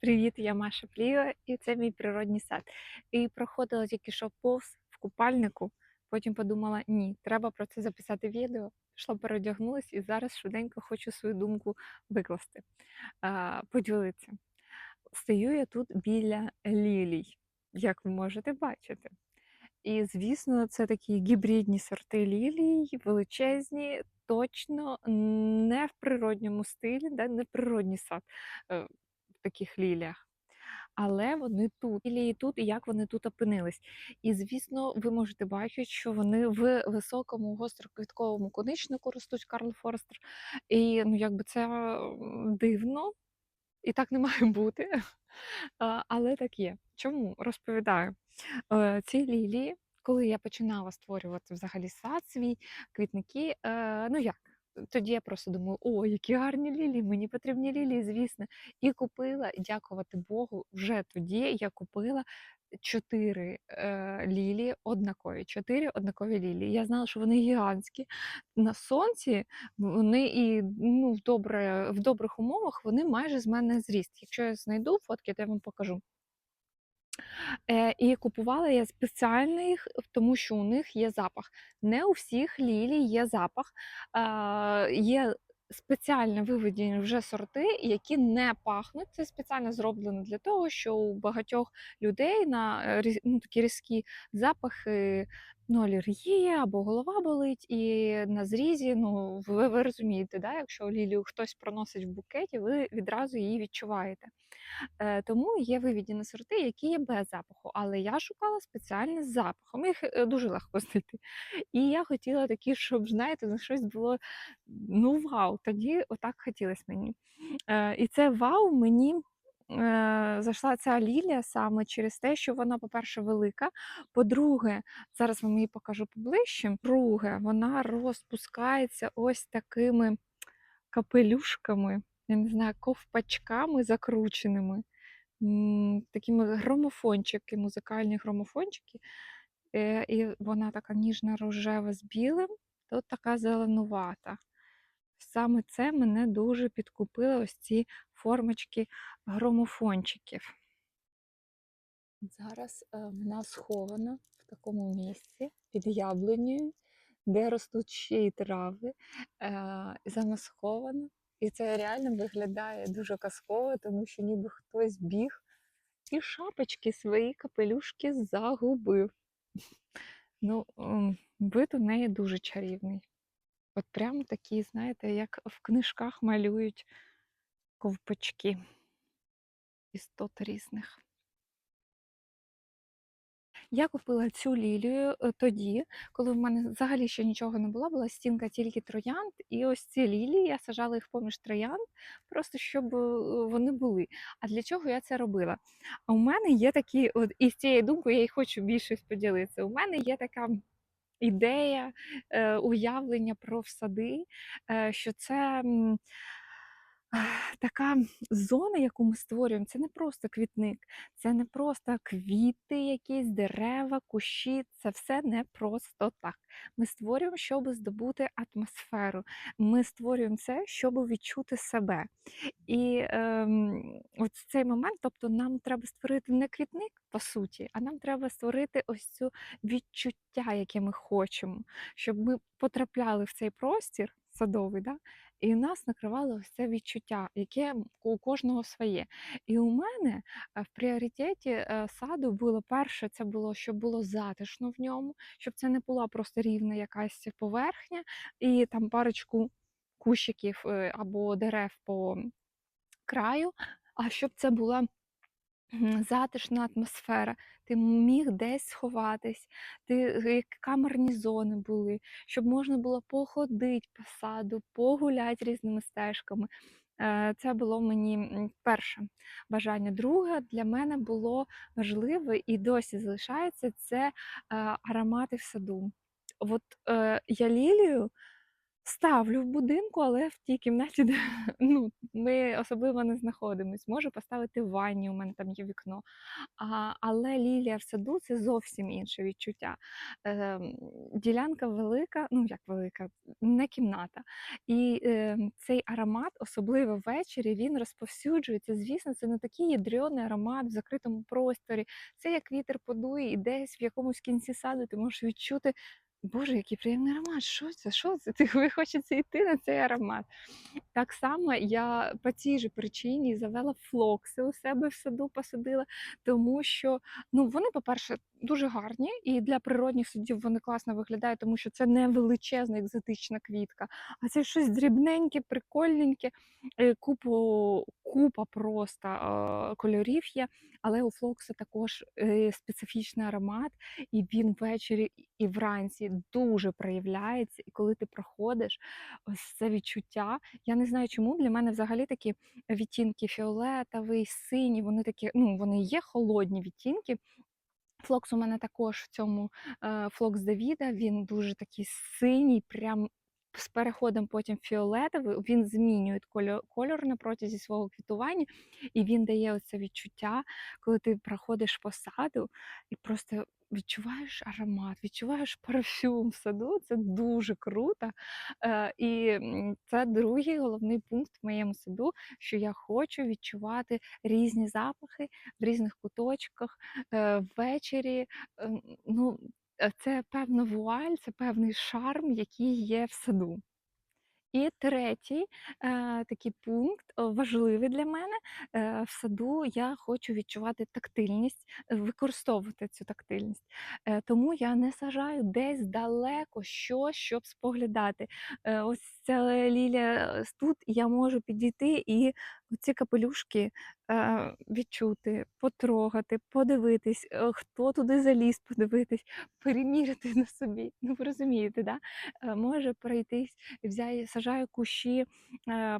Привіт, я Маша Пліва, і це мій природній сад. І проходила тільки що повз в купальнику. Потім подумала: ні, треба про це записати відео. Пішла переодягнулась і зараз швиденько хочу свою думку викласти, поділитися. Стою я тут біля лілій, як ви можете бачити. І, звісно, це такі гібридні сорти лілій, величезні, точно не в природньому стилі, да, не природній сад е, таких ліліях. Але вони тут, лілії тут, і як вони тут опинились. І, звісно, ви можете бачити, що вони в високому гостроквітковому коничнику ростуть Карл Форстер. І ну, якби це дивно, і так не має бути. Але так є. Чому? Розповідаю. Е, Ці лілії, коли я починала створювати взагалі сад свій, квітники, е, ну як? Тоді я просто думаю, о, які гарні лілії, мені потрібні лілії, звісно. І купила, дякувати Богу, вже тоді я купила чотири е, лілії однакові. Чотири однакові лілії. Я знала, що вони гігантські. На сонці вони і ну, в, добре, в добрих умовах вони майже з мене зріст. Якщо я знайду фотки, то я вам покажу. Е, і купувала я спеціально їх, тому що у них є запах. Не у всіх лілій є запах. Е, є спеціально виведені вже сорти, які не пахнуть. Це спеціально зроблено для того, що у багатьох людей на е, ну, такі різкі запахи. Ну, алергія або голова болить, і на зрізі, ну ви, ви розумієте, да? якщо лілію хтось проносить в букеті, ви відразу її відчуваєте. Е, тому є виведені сорти, які є без запаху. Але я шукала спеціально з запахом. Їх е, дуже легко знайти. І я хотіла такі, щоб, знаєте, ну щось було ну вау. Тоді отак хотілося мені. Е, І це вау мені. Е, Зайшла ця лілія саме через те, що вона, по-перше, велика. По-друге, зараз вам її покажу поближче. Друге, вона розпускається ось такими капелюшками, я не знаю, ковпачками закрученими, такими громофончики, музикальні громофончики. Е, І вона така ніжно-рожева з білим, тут така зеленувата. Саме це мене дуже підкупило ось ці формочки громофончиків. Зараз е, вона схована в такому місці під яблунею, де ростуть ще й трави. Е, і. І це реально виглядає дуже казково, тому що ніби хтось біг і шапочки свої капелюшки загубив. Ну, ем, вид у неї дуже чарівний. От прямо такі, знаєте, як в книжках малюють ковпачки істот різних. Я купила цю лілію е, тоді, коли в мене взагалі ще нічого не було, була стінка тільки троянд, і ось ці лілії я сажала їх поміж троянд, просто щоб е, вони були. А для чого я це робила? А у мене є такі, от і з цією думкою я й хочу більше поділитися. У мене є така. Ідея, е, уявлення про сади, е, що це Така зона, яку ми створюємо, це не просто квітник, це не просто квіти, якісь дерева, кущі. Це все не просто так. Ми створюємо, щоб здобути атмосферу. Ми створюємо це, щоб відчути себе. І ем, от цей момент, тобто, нам треба створити не квітник, по суті, а нам треба створити ось цю відчуття, яке ми хочемо, щоб ми потрапляли в цей простір садовий. Да? І нас накривало ось це відчуття, яке у кожного своє. І у мене в пріоритеті е, саду було перше, це було, щоб було затишно в ньому, щоб це не була просто рівна якась поверхня, і там парочку кущиків е, або дерев по краю, а щоб це була затишна атмосфера. Ти міг десь сховатись, ти як камерні зони були, щоб можна було походити по саду, погуляти різними стежками. Е, Це було мені перше бажання. Друге для мене було важливе і досі залишається це е, аромати в саду. От е, я лілію Ставлю в будинку, але в тій кімнаті, де ну, ми особливо не знаходимось. Можу поставити в ванні, у мене там є вікно. А, але лілія в саду це зовсім інше відчуття. Ем, ділянка велика, ну як велика, не кімната. І ем, цей аромат, особливо ввечері, він розповсюджується. Звісно, це не такий ядрёний аромат в закритому просторі. Це як вітер подує, і десь в якомусь кінці саду ти можеш відчути. Боже, який приємний аромат! Що це? Що це? Ти хочеться йти на цей аромат. Так само я по цій же причині завела флокси у себе в саду, посадила, тому що ну, вони, по-перше, дуже гарні, і для природних садів вони класно виглядають, тому що це не величезна екзотична квітка, а це щось дрібненьке, прикольненьке, е, купу, купа просто кольорів є. Але у флокса також е, специфічний аромат, і він ввечері і вранці дуже проявляється. І коли ти проходиш ось це відчуття, я не знаю, чому для мене взагалі такі відтінки фіолетовий, синій, вони такі, ну вони є холодні відтінки. Флокс у мене також в цьому е, флокс Давіда, він дуже такий синій, прям з переходом потім фіолетовий, він змінює кольор, на протязі свого квітування, і він дає оце відчуття, коли ти проходиш по саду і просто відчуваєш аромат, відчуваєш парфюм в саду. Це дуже круто. Е, і це другий головний пункт в моєму саду, що я хочу відчувати різні запахи в різних куточках е, ввечері. Ем, Ну, це певна вуаль, це певний шарм, який є в саду. І третій е, такий пункт е, важливий для мене е, в саду. Я хочу відчувати тактильність, е, використовувати цю тактильність. Е, тому я не сажаю десь далеко щось, щоб споглядати. Е, ось ця лілія е, тут я можу підійти і ці капелюшки е, відчути, потрогати, подивитись, е, хто туди заліз, подивитись, переміряти на собі. Ну ви розумієте, да? Е, може пройтись, взяти, сажаю кущі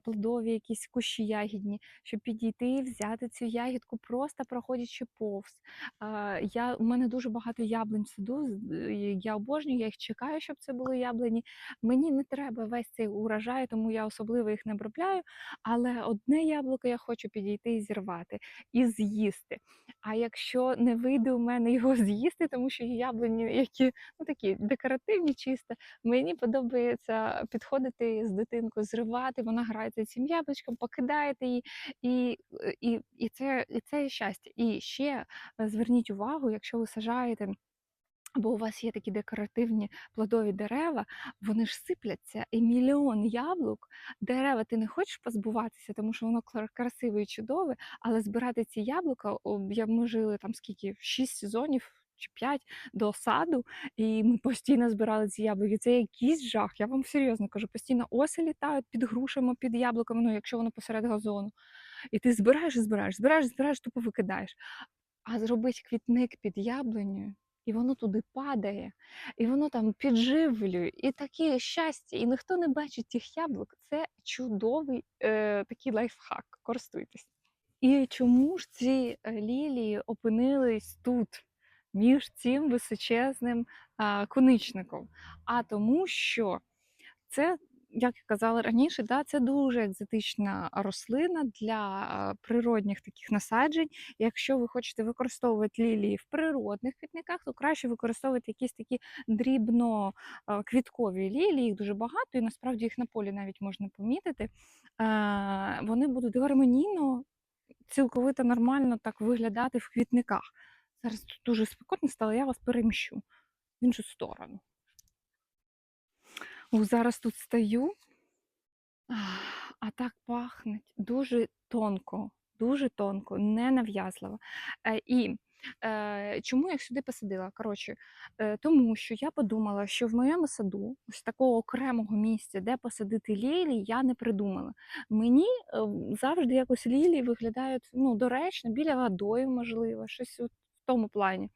плодові, якісь кущі ягідні, щоб підійти, взяти цю ягідку, просто проходячи повз. Я, У мене дуже багато яблунь в саду. Я обожнюю, я їх чекаю, щоб це були яблуні. Мені не треба весь цей урожай, тому я особливо їх не обробляю. Але одне яблуко я хочу підійти і зірвати, і з'їсти. А якщо не вийде у мене його з'їсти, тому що яблуні, які ну такі декоративні, чисто, мені подобається підходити з дитинкою, зривати, вона грається цим яблучком, покидаєте її, і, і, і, це, і це щастя. І ще е, зверніть увагу, якщо ви сажаєте. Або у вас є такі декоративні плодові дерева, вони ж сипляться, і мільйон яблук, дерева ти не хочеш позбуватися, тому що воно красиве і чудове, але збирати ці яблука, ми жили там скільки, 6 сезонів чи 5 до саду, і ми постійно збирали ці яблуки. Це якийсь жах. Я вам серйозно кажу, постійно оси літають під грушами, під яблуками, ну якщо воно посеред газону. І ти збираєш, і збираєш, збираєш, збираєш, тупо викидаєш. А зробить квітник під яблунею, і воно туди падає, і воно там підживлює, і таке щастя, і ніхто не бачить тих яблук. Це чудовий е, такий лайфхак. Користуйтесь. І чому ж ці е, лілії опинились тут, між цим височезним а, коничником? А тому, що це, як я казала раніше, да, це дуже екзотична рослина для природних таких насаджень. Якщо ви хочете використовувати лілії в природних квітниках, то краще використовувати якісь такі дрібно-квіткові лілії, їх дуже багато, і насправді їх на полі навіть можна помітити. Е, Вони будуть гармонійно, цілковито нормально так виглядати в квітниках. Зараз тут дуже спекотно стало, я вас переміщу в іншу сторону. О, зараз тут стою, а так пахне дуже тонко, дуже тонко, ненав'язливо. Е, і е, чому я сюди посадила? Коротше, е, тому що я подумала, що в моєму саду, ось такого окремого місця, де посадити лілії, я не придумала. Мені е, завжди якось лілії виглядають ну, доречно, біля водою, можливо, щось от в тому плані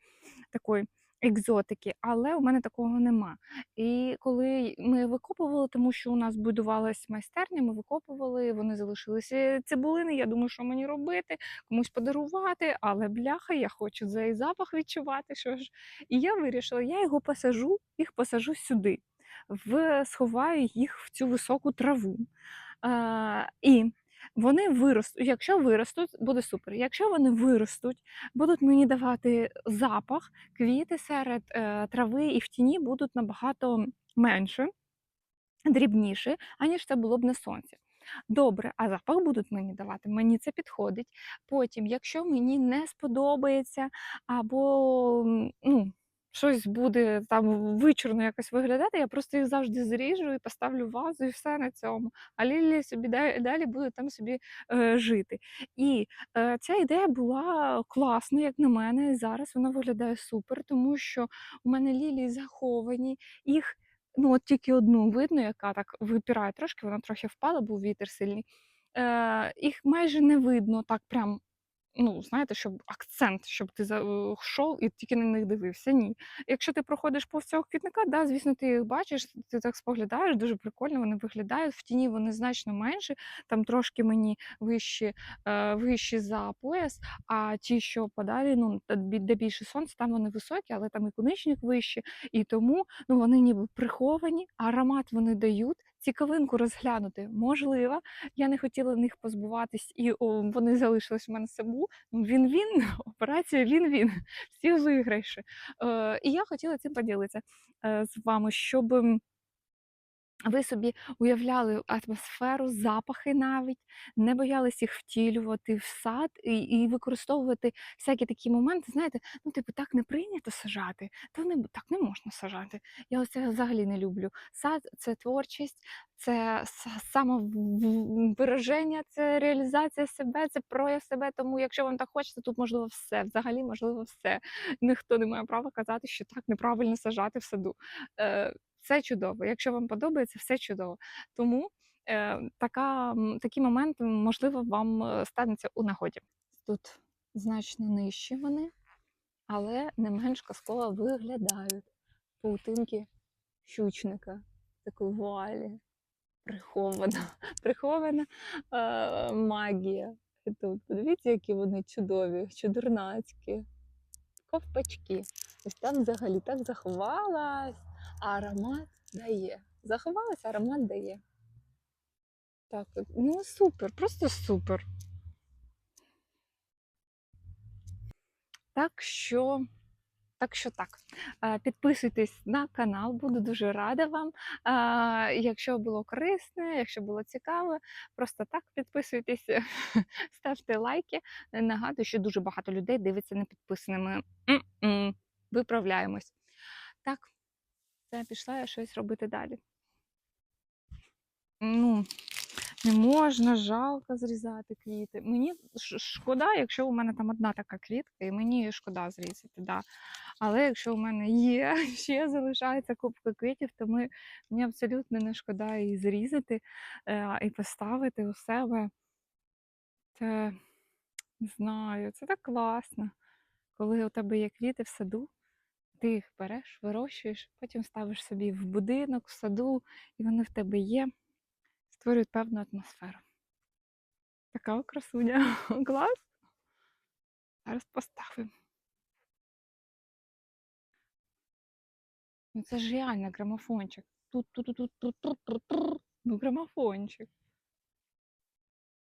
такої екзотики, але у мене такого нема. І коли ми викопували, тому що у нас будувалась майстерня, ми викопували, вони залишилися цибулини. Я думаю, що мені робити, комусь подарувати, але бляха, я хочу цей запах відчувати. Що ж. І я вирішила, я його посажу, їх посажу сюди. в, сховаю їх в цю високу траву. Е, і вони виростуть. Якщо виростуть, буде супер. Якщо вони виростуть, будуть мені давати запах, квіти серед е, трави і в тіні будуть набагато менше, дрібніші, аніж це було б на сонці. Добре, а запах будуть мені давати, мені це підходить. Потім, якщо мені не сподобається, або ну, щось буде там вичурно якось виглядати, я просто їх завжди зріжу і поставлю вазу, і все на цьому. А лілії собі да- далі будуть там собі е, жити. І е, ця ідея була класна, як на мене. Зараз вона виглядає супер, тому що у мене лілії заховані, їх Ну, от тільки одну видно, яка так випирає трошки, вона трохи впала, був вітер сильний. Е, їх майже не видно так прям, ну, знаєте, щоб акцент, щоб ти йшов і тільки на них дивився. Ні. Якщо ти проходиш повз цього квітника, да, звісно, ти їх бачиш, ти так споглядаєш, дуже прикольно вони виглядають. В тіні вони значно менші, там трошки мені вищі, е, вищі за пояс, а ті, що подалі, ну, де більше сонця, там вони високі, але там і коничник вищі, і тому ну, вони ніби приховані, аромат вони дають. Цікавинку розглянути можливо. Я не хотіла них позбуватись, і о, вони залишились в мене саму. Ну, Він-він, операція він-він, всі виграші. Е, і я хотіла цим поділитися е, з вами, щоб ви собі уявляли атмосферу, запахи навіть, не боялись їх втілювати в сад і, і використовувати всякі такі моменти. Знаєте, ну типу так не прийнято сажати, то не так не можна сажати. Я ось це взагалі не люблю. Сад це творчість, це самовираження, це реалізація себе, це прояв себе. Тому, якщо вам так хочеться, тут можливо все. Взагалі можливо все. Ніхто не має права казати, що так неправильно сажати в саду. Е, все чудово. Якщо вам подобається, все чудово. Тому е, така, м, такий момент, можливо, вам е, станеться у нагоді. Тут значно нижчі вони, але не менш казково виглядають. Паутинки щучника, такої вуалі, прихована, прихована е, магія. І Тут подивіться, які вони чудові, чудернацькі. Ковпачки. Ось там взагалі так заховалась, а аромат дає. Заховалась, аромат дає. Так, ну супер, просто супер. Так що, так що так. Підписуйтесь на канал, буду дуже рада вам. Якщо було корисне, якщо було цікаво, просто так підписуйтесь, ставте лайки. Нагадую, що дуже багато людей дивиться не підписаними. М-м. Виправляємось. Так, це пішла я щось робити далі. Ну, не можна, жалко зрізати квіти. Мені шкода, якщо у мене там одна така квітка, і мені шкода зрізати, да. Але якщо у мене є, ще залишається купка квітів, то ми, мені абсолютно не шкода її зрізати е, і поставити у себе. Це не знаю, це так класно, коли у тебе є квіти в саду, ти їх береш, вирощуєш, потім ставиш собі в будинок, в саду, і вони в тебе є, створюють певну атмосферу. Така красуня. Клас. Зараз поставимо. Ну це ж реально грамофончик. Тут, тут, тут, тут, тут, тут, тут, тут. Ну, грамофончик.